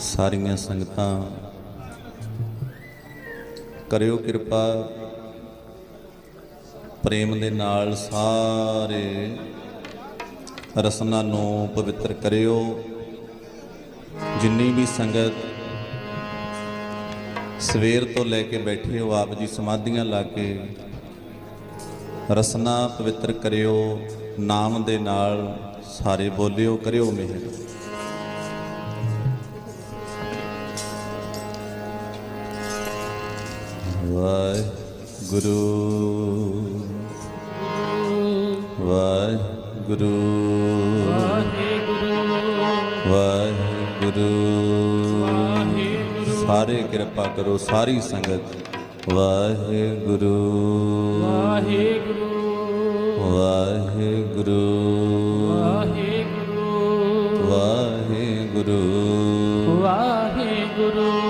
ਸਾਰੀਆਂ ਸੰਗਤਾਂ। ਕਰਿਓ ਕਿਰਪਾ। ਪ੍ਰੇਮ ਦੇ ਨਾਲ ਸਾਰੇ ਰਸਨਾ ਨੂੰ ਪਵਿੱਤਰ ਕਰਿਓ। ਜਿੰਨੀ ਵੀ ਸੰਗਤ ਸਵੇਰ ਤੋਂ ਲੈ ਕੇ ਬੈਠੇ ਹੋ, ਆਪ ਜੀ ਸਮਾਧੀਆਂ ਲਾ ਕੇ ਰਸਨਾ ਪਵਿੱਤਰ ਕਰਿਓ। ਨਾਮ ਦੇ ਨਾਲ ਸਾਰੇ ਬੋਲਿਓ, ਕਰਿਓ ਮਿਹਰ। ਵਾਹਿਗੁਰੂ। ਵਾਹਿਗੁਰੂ। ਵਾਹਿਗੁਰੂ। ਸਾਰੇ ਕਿਰਪਾ ਕਰੋ ਸਾਰੀ ਸੰਗਤ। ਵਾਹਿਗੁਰੂ। ਵਾਹਿਗੁਰੂ। ਵਾਹਿਗੁਰੂ। ਵਾਹਿਗੁਰੂ ਵਾਹਿਗੁਰੂ ਵਾਹਿਗੁਰੂ